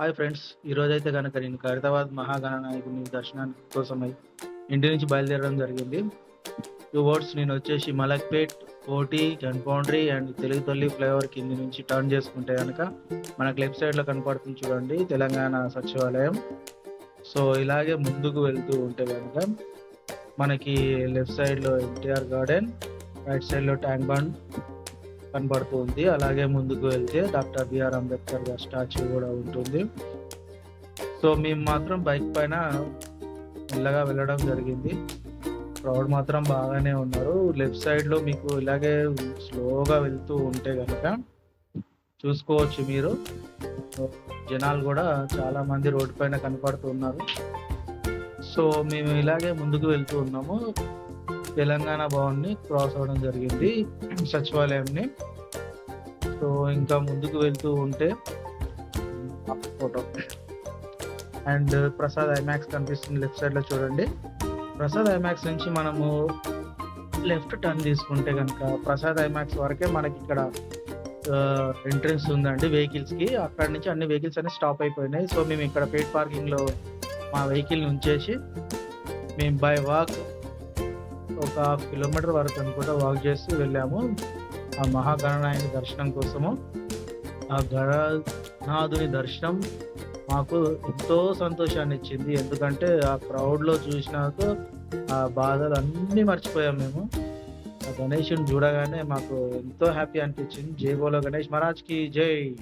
Hi friends ఈరోజు అయితే కనుక నేను ఖైరతాబాద్ మహాగణనాయకుని దర్శనానికి కోసమై ఇంటి నుంచి బయలుదేరడం జరిగింది. టూ వర్డ్స్ నేను వచ్చేసి Malakpet Jan boundary and Telugu Talli flyover కింది నుంచి టర్న్ చేసుకుంటే కనుక మనకు లెఫ్ట్ సైడ్లో కనపడుతుంది చూడండి తెలంగాణ సచివాలయం. సో ఇలాగే ముందుకు వెళ్తూ ఉంటే కనుక మనకి లెఫ్ట్ సైడ్లో ఎన్టీఆర్ గార్డెన్ రైట్ సైడ్లో ట్యాంక్ బండ్ కనబడుతూ ఉంది. అలాగే ముందుకు వెళ్తే డాక్టర్ బిఆర్ అంబేద్కర్ గారి స్టాచ్యూ కూడా ఉంటుంది. సో మేము మాత్రం బైక్ పైన మెల్లగా వెళ్ళడం జరిగింది. క్రౌడ్ మాత్రం బాగానే ఉన్నారు. లెఫ్ట్ సైడ్లో మీకు ఇలాగే స్లోగా వెళ్తూ ఉంటే కనుక చూసుకోవచ్చు మీరు. జనాలు కూడా చాలా మంది రోడ్డు పైన కనపడుతున్నారు సో మేము ఇలాగే ముందుకు వెళ్తూ ఉన్నాము. తెలంగాణ భవన్ని క్రాస్ అవ్వడం జరిగింది సచివాలయంని. సో ఇంకా ముందుకు వెళ్తూ ఉంటే ఫోటో అండ్ ప్రసాద్ ఐమాక్స్ కనిపిస్తుంది లెఫ్ట్ సైడ్లో చూడండి. ప్రసాద్ ఐమాక్స్ నుంచి మనము లెఫ్ట్ టర్న్ తీసుకుంటే కనుక ప్రసాద్ ఐమాక్స్ వరకే మనకి ఇక్కడ ఎంట్రన్స్ ఉందండి వెహికల్స్కి అక్కడ నుంచి అన్ని వెహికల్స్ అన్ని స్టాప్ అయిపోయినాయి. సో మేము ఇక్కడ పేట్ పార్కింగ్లో మా వెహికల్ ఉంచేసి మేము బై వాక్ ఒక కిలోమీటర్ వరకు అనుకుంటా వాక్ చేస్తూ వెళ్ళాము. ఆ మహాగణనాయుని దర్శనం కోసము. ఆ గణనాథుని దర్శనం మాకు ఎంతో సంతోషాన్ని ఇచ్చింది. ఎందుకంటే ఆ క్రౌడ్లో చూసినాక ఆ బాధలు అన్నీ మర్చిపోయాం మేము. ఆ గణేషుని చూడగానే మాకు ఎంతో హ్యాపీ అనిపించింది. జై బోలో గణేష్ మహారాజ్కి జై.